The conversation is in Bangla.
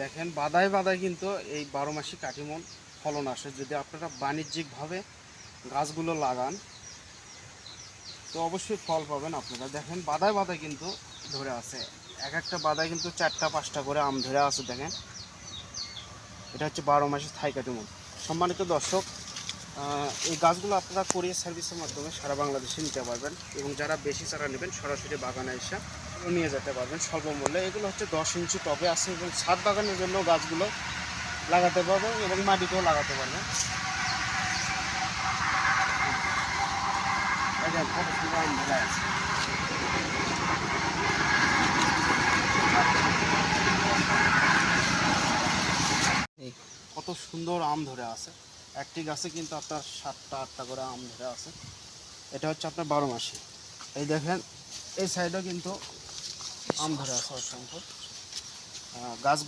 দেখেন, বাদায় বাদায় কিন্তু এই বারো মাসি কাটিমন ফলন আসে। যদি আপনারা বাণিজ্যিকভাবে গাছগুলো লাগান, তো অবশ্যই ফল পাবেন আপনারা। দেখেন, বাদায় বাদায় কিন্তু ধরে আছে। এক একটা বাদায় কিন্তু চারটা, পাঁচটা করে আম ধরে আছে, দেখেন। এটা হচ্ছে বারো মাসের থাই কাটিমন। সম্মানিত দর্শক এই গাছগুলো আপনারা কোরিয়ার সার্ভিসের মাধ্যমে সারা বাংলাদেশে নিতে পারবেন এবং যারা বেশি চারা নেবেন, সরাসরি বাগানে এসে নিয়ে যেতে পারবেন স্বল্প মূল্যে এগুলো হচ্ছে দশ ইঞ্চি টবে আছে এবং ছাদ বাগানের জন্য গাছগুলো লাগাতে পারবেন এবং মাটিতেও লাগাতে পারবেন। কত সুন্দর আম ধরে আছে। একটি গাছে কিন্তু আপনার সাতটা, আটটা করে আম ধরে আছে। এটা হচ্ছে আপনার বারো মাসে। এই দেখেন, এই সাইডেও কিন্তু আম ধরে আছে অসংখ্য। গাছগুলো